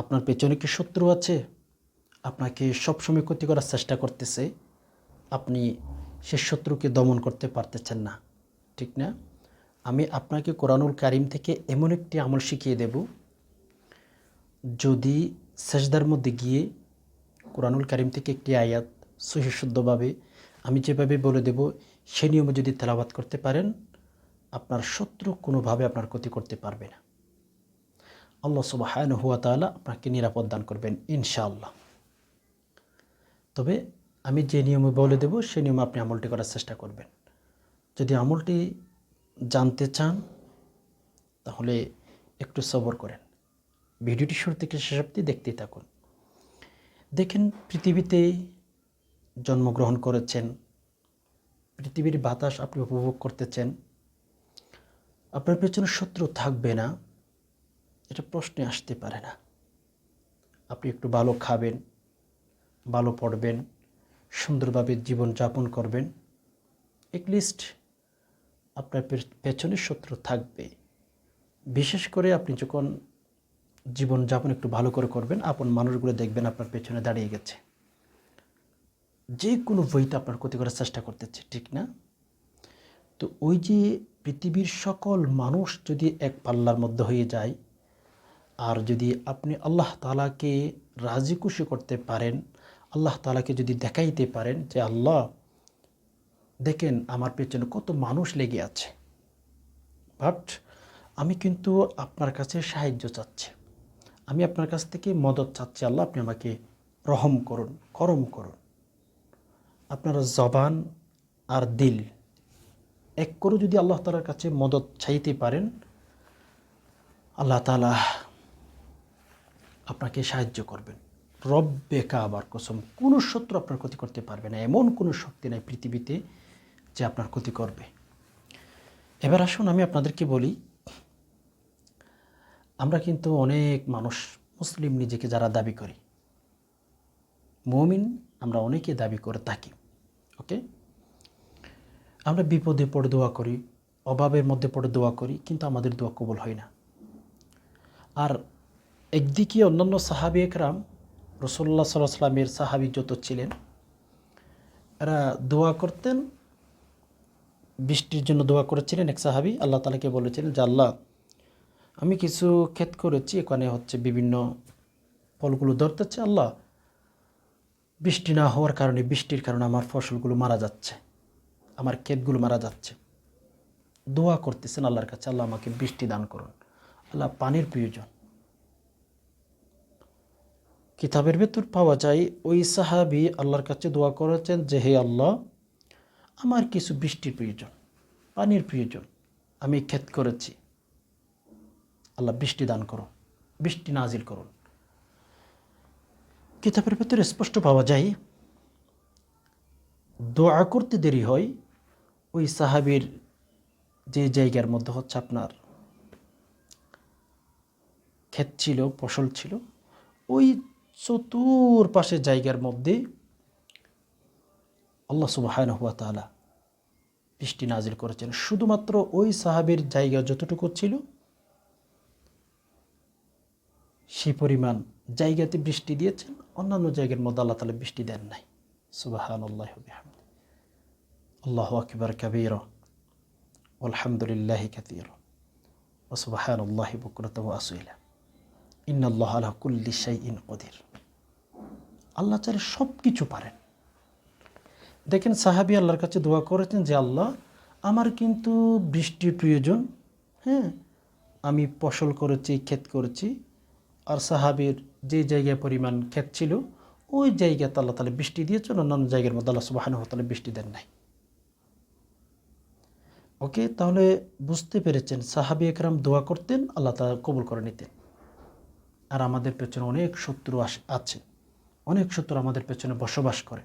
আপনার পেছনে কি শত্রু আছে? আপনাকে সবসময় ক্ষতি করার চেষ্টা করতেছে। আপনি সে শত্রুকে দমন করতে পারতেছেন না, ঠিক না? আমি আপনাকে কোরআনুল কারিম থেকে এমন একটি আমল শিখিয়ে দেব। যদি সেজদার মধ্যে গিয়ে কোরআনুল কারিম থেকে একটি আয়াত সহিশুদ্ধভাবে আমি যেভাবে বলে দেব, সে নিয়মে যদি তেলাবাত করতে পারেন, আপনার শত্রু কোনোভাবে আপনার ক্ষতি করতে পারবে না। আল্লাহ সুবাহান হুয়া তাআলা আপনাকে নিরাপদ দান করবেন, ইনশাআল্লাহ। তবে আমি যে নিয়মে বলে দেব সেই নিয়মে আপনি আমলটি করার চেষ্টা করবেন। যদি আমলটি জানতে চান, তাহলে একটু সবর করেন। ভিডিওটি শুরু থেকে শেষ অব্দি দেখতেই থাকুন। দেখেন, পৃথিবীতে জন্মগ্রহণ করেছেন, পৃথিবীর বাতাস আপনি উপভোগ করতেছেন। আপনার পেছনে শত্রু থাকবে না। এটা প্রশ্নে আসতে পারে না। আপনি একটু ভালো খাবেন, ভালো পড়বেন, সুন্দরভাবে জীবন যাপন করবেন এটলিস্ট আপনার পেছনে শত্রু থাকবে। বিশেষ করে আপনি যখন জীবন যাপন একটু ভালো করে করবেন, আপন মানুষগুলো দেখবেন আপনার পেছনে দাঁড়িয়ে গেছে। যে কোনো বইতে আপনার ক্ষতি করার চেষ্টা করতেছে, ঠিক না? তো ওই যে পৃথিবীর সকল মানুষ যদি এক পাল্লার মধ্যে হয়ে যায় আর যদি আপনি আল্লাহ তালাকে রাজি খুশি করতে পারেন, আল্লাহ তালাকে যদি দেখাইতে পারেন যে আল্লাহ, দেখেন আমার পেছনে কত মানুষ লেগে আছে। বাট আমি কিন্তু আপনার কাছে সাহায্য চাচ্ছি। আমি আপনার কাছ থেকে মদত চাচ্ছি। আল্লাহ আপনি আমাকে রহম করুন, করম করুন। আপনার জবান আর দিল, এক করে যদি আল্লাহ তালার কাছে মদত চাইতে পারেন, আল্লাহ তালা আপনাকে সাহায্য করবেন। রব্বে কাবার কসম, কোনো শত্রু আপনার ক্ষতি করতে পারবে না। এমন কোনো শক্তি নাই পৃথিবীতে যে আপনার ক্ষতি করবে। এবার আসুন আমি আপনাদেরকে বলি, আমরা কিন্তু অনেক মানুষ মুসলিম নিজেকে যারা দাবি করি। মমিন আমরা অনেকে দাবি করে থাকি, ওকে? আমরা বিপদে পড়ে দোয়া করি, অভাবের মধ্যে পড়ে দোয়া করি, কিন্তু আমাদের দোয়া কবল হয় না। আর একদিকে অন্যান্য সাহাবি একরাম রসল্লা সাল্লামের সাহাবি যত ছিলেন, এরা দোয়া করতেন, বৃষ্টির জন্য দোয়া করেছিলেন এক সাহাবি। আল্লাহ তালাকে বলেছিলেন যে, আল্লাহ, আমি কিছু ক্ষেত করেছি, এখানে হচ্ছে বিভিন্ন ফলগুলো ধরতেছে, আল্লাহ, বৃষ্টি না হওয়ার কারণে, বৃষ্টির কারণে আমার ফসলগুলো মারা যাচ্ছে, আমার ক্ষেতগুলো মারা যাচ্ছে। দোয়া করতেছেন আল্লাহর কাছে, আল্লাহ আমাকে বৃষ্টি দান করুন। আল্লাহ পানির প্রয়োজন। কিতাবের ভেতর পাওয়া যায়, ওই সাহাবি আল্লাহর কাছে দোয়া করেছেন যে, হে আল্লাহ, আমার কিছু বৃষ্টির প্রয়োজন, পানির প্রয়োজন, আমি ক্ষেত করেছি। আল্লাহ বৃষ্টি দান করুন বৃষ্টি নাজিল করুন কিতাবের ভেতরে স্পষ্ট পাওয়া যায়, দোয়া করতে দেরি হয়, ওই সাহাবির যে জায়গার মধ্যে হচ্ছে আপনার ক্ষেত ছিল, ফসল ছিল, ওই চতুর পাশে জায়গার মধ্যে আল্লাহ সুবাহান হুয়া তালা বৃষ্টি নাজিল করেছেন। শুধুমাত্র ওই সাহাবের জায়গা যতটুকু ছিল, সেই পরিমাণ জায়গাতে বৃষ্টি দিয়েছেন, অন্যান্য জায়গার মধ্যে আল্লাহ তালা বৃষ্টি দেন নাই। সুবাহান আল্লাহ আল্লাহ আকবর কবির আলহামদুলিল্লাহ কাতির ও সুবাহান আল্লাহ বকরত আসইলা ইন্নআল্লাহ আল্লাহ কুল্লি শাই ইন কদির আল্লাহ চালে সব কিছু পারেন। দেখেন সাহাবি আল্লাহর কাছে দোয়া করেছেন যে, আল্লাহ, আমার কিন্তু বৃষ্টির প্রয়োজন হ্যাঁ আমি ফসল করেছি, ক্ষেত করেছি, আর সাহাবির যে জায়গায় পরিমাণ ক্ষেত ছিল, ওই জায়গাতে আল্লাহ তালা বৃষ্টি দিয়েছেন, অন্যান্য জায়গার মধ্যে আল্লাহ সুবাহান তালা বৃষ্টি দেন নাই। ওকে, তাহলে বুঝতে পেরেছেন, সাহাবি একরাম দোয়া করতেন, আল্লাহ তালা কবুল করে নিতেন। আর আমাদের পেছনে অনেক শত্রু আছে। অনেক শত্রু আমাদের পেছনে বসবাস করে।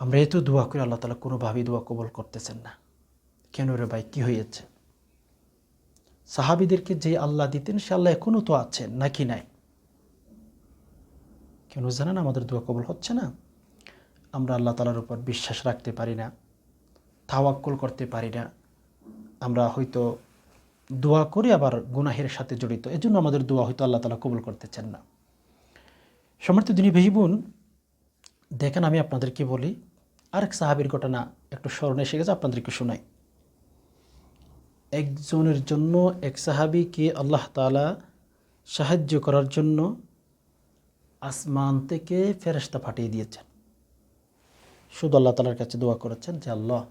আমরা এত দোয়া করি, আল্লাহ তালা কোনোভাবেই দোয়া কবল করতেছেন না। কেন রে ভাই, কী হয়েছে? সাহাবিদেরকে যে আল্লাহ দিতেন, সে আল্লাহ এখনও তো আছেন, নাকি নাই? কেন জানেন আমাদের দোয়া কবল হচ্ছে না? আমরা আল্লাহ তালার উপর বিশ্বাস রাখতে পারি না, তাওয়াক্কুল করতে পারি না। আমরা হয়তো দোয়া করি, আবার গুনাহের সাথে জড়িত। এজন্য আমাদের দোয়া হয়তো আল্লাহ তালা কবুল করতেছেন না। সমর্থ দিনী ভাই বোন, দেখেন আমি আপনাদেরকে বলি, আরেক সাহাবির ঘটনা একটু স্মরণে এসে গেছে, আপনাদেরকে শোনাই। একজনের জন্য, এক সাহাবিকে আল্লাহ তালা সাহায্য করার জন্য আসমান থেকে ফেরেস্তা পাঠিয়ে দিয়েছেন। শুধু আল্লাহ তালার কাছে দোয়া করেছেন যে, আল্লাহ,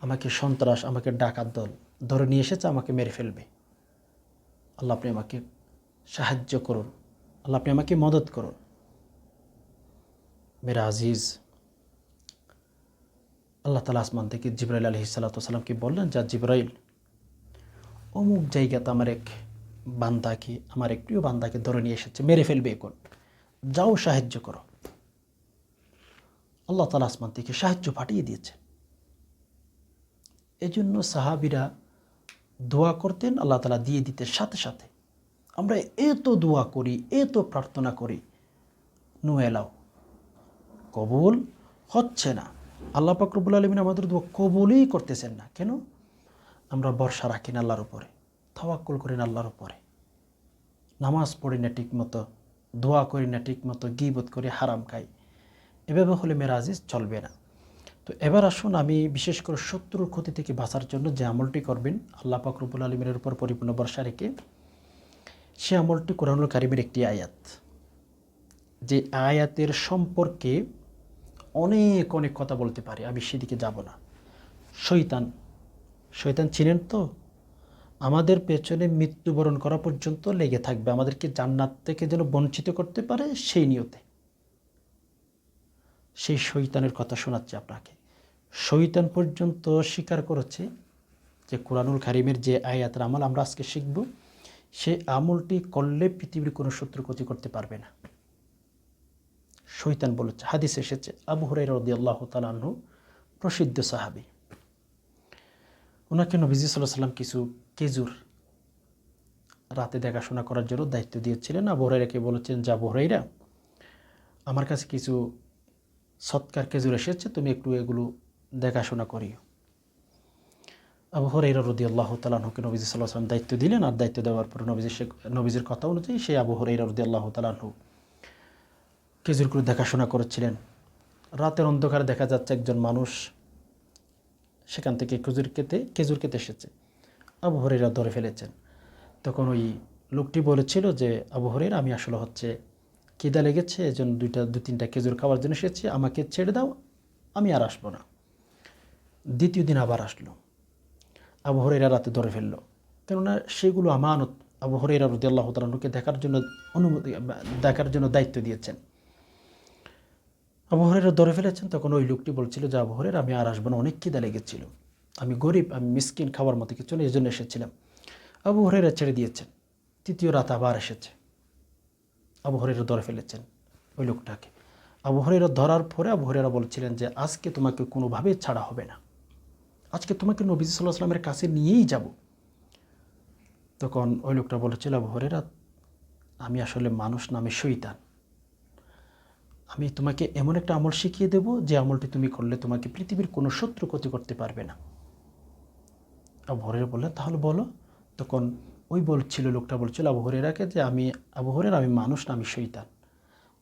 আমাকে সন্ত্রাস, আমাকে ডাকাত দল ধরে নিয়ে এসেছে, আমাকে মেরে ফেলবে। আল্লাহ আপনি আমাকে সাহায্য করুন। আল্লাহ আপনি আমাকে মদত করুন। মেরা আজিজ, আল্লাহ তালা আসমান থেকে জিব্রাইল আলহি সাল্লাতামকে বললেন, যা জিব্রাইল, অমুক জায়গাতে আমার এক বান্দাকে, আমার এক প্রিয় বান্দাকে ধরে নিয়ে এসেছে, মেরে ফেলবে এখন। যাও সাহায্য করো। আল্লাহ তালা আসমান থেকে সাহায্য পাঠিয়ে দিয়েছে এজন্য সাহাবিরা দোয়া করতেন, আল্লাহ তালা দিয়ে দিতে সাথে সাথে। আমরা এত দোয়া করি, এত প্রার্থনা করি। No allow. কবুল হচ্ছে না। আল্লাহ পাকরবুল আলমিন আমাদের দোয়া কবুলই করতেছেন না। কেন? আমরা বর্ষা রাখি না আল্লাহর উপরে। থাওয়াক্কুল করি না আল্লাহর উপরে। নামাজ পড়ি না ঠিক মতো দোয়া করি না ঠিক মতো গিবোধ করি, হারাম খাই। এভাবে হলে মেরাজিজ চলবে না। তো এবার আসুন আমি বিশেষ করে শত্রুর ক্ষতি থেকে বাঁচার জন্য যে আমলটি করবেন, আল্লাহ পাকরবুল আলমিনের উপর পরিপূর্ণ বর্ষা রেখে সে আমলটি কোরআনুল কারিমের একটি আয়াত। যে আয়াতের সম্পর্কে অনেক অনেক কথা বলতে পারে, আমি সেদিকে যাব না। শৈতান শৈতান চিনেন তো। আমাদের পেছনে মৃত্যুবরণ করা পর্যন্ত লেগে থাকবে। আমাদেরকে জান্নাত থেকে যেন বঞ্চিত করতে পারে সেই নিয়তে। সেই শৈতানের কথা শোনাচ্ছে আপনাকে। শৈতান পর্যন্ত স্বীকার করেছে যে কোরআনুল কারিমের যে আয়াতের আমল আমরা আজকে শিখব সেই আমলটি করলে পৃথিবীর কোনো শত্রু ক্ষতি করতে পারবে না। শৈতান বলেছে, হাদিস এসেছে, আবু হরাই রদি আল্লাহ তালাহু প্রসিদ্ধ সাহাবি। ওনাকে নবীজি সাল্লাহ সাল্লাম কিছু কেজুর রাতে দেখাশোনা করার জন্য দায়িত্ব দিয়েছিলেন। আবু হরাইরাকে বলেছেন, যে আবু হরাইরা আমার কাছে কিছু সৎকার কেজুর এসেছে, তুমি একটু এগুলো দেখাশোনা করিও। আবু হরাইরা রদি আল্লাহ তালাহুকে নবীজি সাল্লাহ সাল্লাম দায়িত্ব দিলেন, আর দায়িত্ব দেওয়ার পর নবীজি সে নবীজির কথা অনুযায়ী সেই আবু হরাইরা রদি আল্লাহ তালাহু খেজুরগুলো দেখাশোনা করেছিলেন। রাতের অন্ধকারে দেখা যাচ্ছে একজন মানুষ সেখান থেকে খেজুর কেতে খেজুর কেতে এসেছে। আবু হরেরা ধরে ফেলেছেন। তখন ওই লোকটি বলেছিল যে, আবু হরের আমি আসলে হচ্ছে খিদা লেগেছে, এজন্য দুইটা দু তিনটা খেজুর খাওয়ার জন্য এসেছি, আমাকে ছেড়ে দাও, আমি আর আসব না। দ্বিতীয় দিন আবার আসলো। আবু হরেরা রাতে ধরে ফেলল। কেননা সেগুলো আমানত আবু হরেরা রদি আল্লাহ তালুকে দেখার জন্য অনুমতি, দেখার জন্য দায়িত্ব দিয়েছেন। আবহরেরা ধরে ফেলেছেন, তখন ওই লোকটি বলছিল যে আবহরের আমি আর আসব না, অনেক খিদা লেগেছিল। আমি গরিব, আমি মিসকিন খাওয়ার মতো কিছু এই জন্য এসেছিলাম। আবু হরেরা ছেড়ে দিয়েছেন। তৃতীয় রাত আবার এসেছে। আবু হরেরা ধরে ফেলেছেন ওই লোকটাকে। আবু হরেরা ধরার পরে আবু হরেরা বলছিলেন যে, আজকে তোমাকে কোনোভাবে ছাড়া হবে না। আজকে তোমাকে নবীজ সাল্লাহ আসলামের কাছে নিয়েই যাব। তখন ওই লোকটা বলেছিল হরেরা আমি আসলে মানুষ নামে শৈতান আমি তোমাকে এমন একটা আমল শিখিয়ে দেব যে আমলটি তুমি করলে তোমাকে পৃথিবীর কোনো শত্রু ক্ষতি করতে পারবে না। আবু হরের বললেন, তাহলে বলো। তখন ওই বলছিল, লোকটা বলছিল, আবু হরেরাকে যে আমি, আবু হরের আমি মানুষ না আমি শৈতান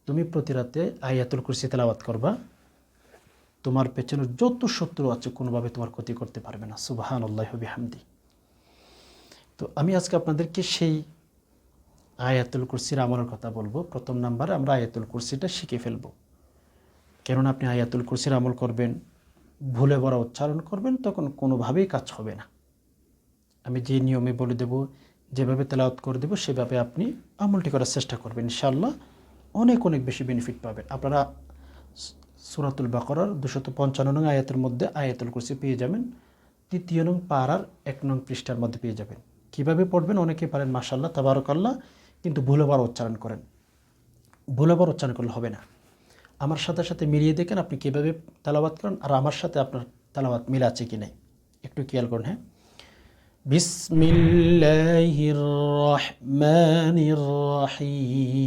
তুমি প্রতি রাতে আয়াতুল কুরসি তেলাওয়াত করবা তোমার পেছনে যত শত্রু আছে কোনোভাবে তোমার ক্ষতি করতে পারবে না। সুবাহান আল্লাহ হামদি তো আমি আজকে আপনাদেরকে সেই আয়াতুল কুরসির আমলের কথা বলব। প্রথম নাম্বারে আমরা আয়াতুল কুরসিটা শিখে ফেলব। কেননা আপনি আয়াতুল কুরসির আমল করবেন, ভুলে বড় উচ্চারণ করবেন, তখন কোনোভাবেই কাজ হবে না। আমি যে নিয়মে বলে দেব, যেভাবে তেলাওয়াত করে দেবো, সেভাবে আপনি আমলটি করার চেষ্টা করবেন। ইনশাল্লাহ অনেক অনেক বেশি বেনিফিট পাবেন। আপনারা সুরাতুল বাকরার দুশত পঞ্চান্ন নং আয়াতের মধ্যে আয়াতুল কুরসি পেয়ে যাবেন। তৃতীয় নং পাড়ার এক নং পৃষ্ঠার মধ্যে পেয়ে যাবেন। কীভাবে পড়বেন? অনেকে পারেন মাসাল্লাহ তাবারকাল্লাহ, কিন্তু ভুলেবার উচ্চারণ করেন। ভুলেবার উচ্চারণ করলে হবে না। আমার সাথে সাথে মিলিয়ে দেখেন আপনি কীভাবে তালাবাত করেন আর আমার সাথে আপনার তালাবাত মিল আছে কি নেই। একটু খেয়াল করুন হ্যাঁ। বিসমিল্লাহির রহমানির রহিম।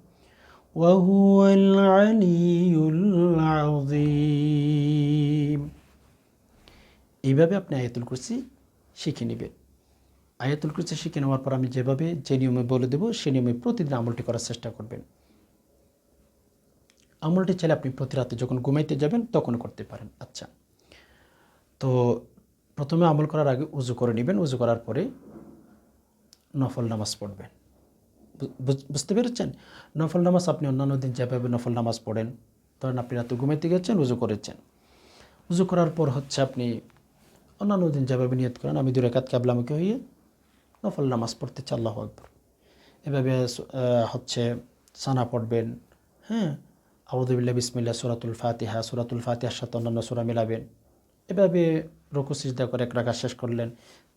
وهو العلي العظيم এইভাবে আপনি আয়াতুল কুরসি শিখে নেবেন আয়াতুল কুরসি শিখে নেওয়ার পর আমি যেভাবে যে নিয়মে বলে দেবো সেই নিয়মে প্রতিদিন আমলটি করার চেষ্টা করবেন আমলটি চাইলে আপনি প্রতি রাতে যখন ঘুমাইতে যাবেন তখন করতে পারেন আচ্ছা তো প্রথমে আমল করার আগে উজু করে নেবেন উজু করার পরে নফল নামাজ পড়বেন বু- বুঝ- বুঝতে পেরেছেন? নফল নামাজ আপনি অন্যান্য দিন যেভাবে নফল নামাজ পড়েন, ধরেন আপনি রাতে ঘুমাইতে গেছেন উজু করেছেন। উজু করার পর হচ্ছে আপনি অন্যান্য দিন যেভাবে নিয়ত করেন, আমি দূরে কাত ক্যাবলামুখী হয়ে নফল নামাজ পড়তে চাই, আল্লাহ আকবর। এভাবে হচ্ছে সানা পড়বেন হ্যাঁ? আউদুবিল্লা বিসমিল্লা সুরাতুল ফাতিহা, সুরাতুল ফাতিহার সাথে অন্যান্য সুরা মিলাবেন। এভাবে রুকু, সিজদা করে এক রাখা শেষ করলেন,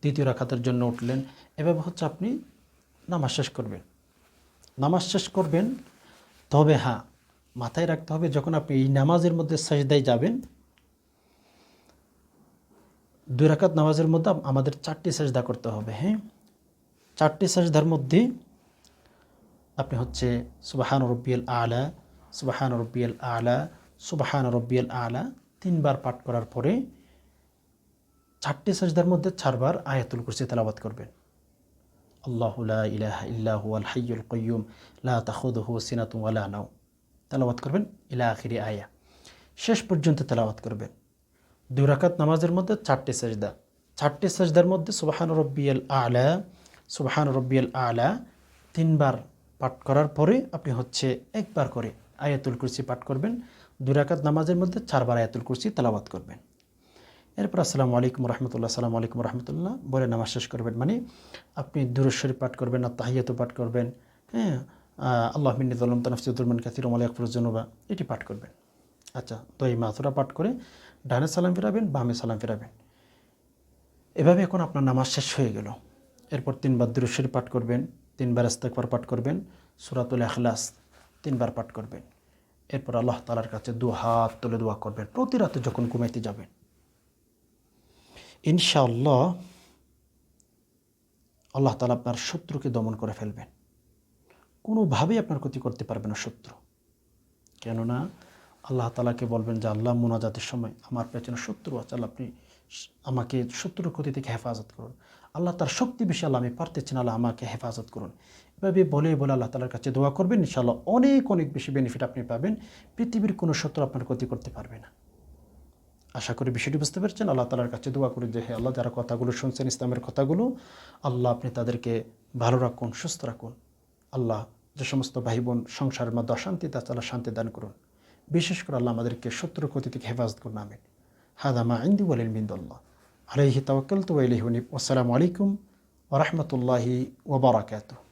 দ্বিতীয় রাখাতের জন্য উঠলেন। এভাবে হচ্ছে আপনি নামাজ শেষ করবেন। নামাজ শেষ করবেন, তবে হ্যাঁ মাথায় রাখতে হবে, যখন আপনি এই নামাজের মধ্যে সাজদায় যাবেন, দুই রাকাত নামাজের মধ্যে আমাদের চারটি সাজদা করতে হবে হ্যাঁ? চারটি সাজদার মধ্যে আপনি হচ্ছে সুবাহান রব্বিয়াল আলা, সুবাহান রব্বিয়াল আলা, সুবাহান রব্বিয়াল আলা তিনবার পাঠ করার পরে চারটি সাজদার মধ্যে চারবার আয়াতুল কুরসি তেলাবাত করবেন। আল্লাহ ইলাহ ইলাহা ইল্লা হুয়াল হাইয়ুল কাইয়ুম, লা তাখুদুহু সিনাতুন ওয়ালা নাও তেলাওয়াত করবেন ইলা আখিরি আয়া। শেষ পর্যন্ত তেলাওয়াত করবেন। দুই রাকাত নামাজের মধ্যে চারটি সাজদা। চারটি সাজদার মধ্যে সুবাহান রব্বিয়াল আলা, সুবাহান রব্বিয়াল আলা তিনবার পাঠ করার পরে আপনি হচ্ছে একবার করে আয়াতুল কুরসি পাঠ করবেন। দুই রাকাত নামাজের মধ্যে চারবার আয়াতুল কুরসি তেলাওয়াত করবেন। এরপর আসসালামু আলাইকুম রহমতুল্লাহ, সালামু আলাইকুম রহমতুল্লাহ। বলে নামাজ শেষ করবেন মানে আপনি দুরশ্বরী পাঠ করবেন, আর তাহিয়াতু পাঠ করবেন হ্যাঁ? আল্লাহ মিন্নি দলম তনফসুদ্দুলমান কাসির মালিক ফরুজনুবা এটি পাঠ করবেন। আচ্ছা তো এই মাথুরা পাঠ করে ডানে সালাম ফেরাবেন, বামে সালাম ফেরাবেন। এভাবে এখন আপনার নামাজ শেষ হয়ে গেল। এরপর তিনবার দুরশ্বরী পাঠ করবেন, তিনবার ইস্তেকবার পাঠ করবেন, সুরাতুল এখলাস তিনবার পাঠ করবেন। এরপর আল্লাহ তালার কাছে দু হাত তুলে দোয়া করবেন। প্রতি রাতে যখন ঘুমাইতে যাবেন ইনশাআল্লাহ আল্লাহ তালা আপনার শত্রুকে দমন করে ফেলবেন। কোনোভাবেই আপনার ক্ষতি করতে পারবে না শত্রু। কেননা আল্লাহ তালাকে বলবেন যে, আল্লাহ, মোনাজাতের সময় আমার পেছনে শত্রু আছে। আল্লাহ, আপনি আমাকে শত্রুর ক্ষতি থেকে হেফাজত করুন। আল্লাহ তার শক্তি বেশি, আল্লাহ, আমি পারতেছি না, আল্লাহ, আমাকে হেফাজত করুন। এভাবে বলে বলে আল্লাহ তালার কাছে দোয়া করবেন। ইনশাআল্লাহ অনেক অনেক বেশি বেনিফিট আপনি পাবেন। পৃথিবীর কোনো শত্রু আপনার ক্ষতি করতে পারবে না। আশা করি বিষয়টি বুঝতে পেরেছেন। আল্লাহ তালার কাছে দোয়া করি যে, হে আল্লাহ, যারা কথাগুলো শুনছেন, ইসলামের কথাগুলো, আল্লাহ আপনি তাদেরকে ভালো রাখুন, সুস্থ রাখুন। আল্লাহ যে সমস্ত ভাই বোন সংসারের মধ্যে অশান্তি, তা আল্লাহ শান্তি দান করুন। বিশেষ করে আল্লাহ আমাদেরকে শত্রু ক্ষতি থেকে হেফাজত করুন, আমিন। হাদামা ইন্দি ওয়ালিল মিন্দুল্লাহ আলাইহি তাওয়াক্কালতু ওয়া ইলাইহি উনীব। আসসালামু আলাইকুম ওয়া রাহমাতুল্লাহি ওয়া বারাকাতুহু।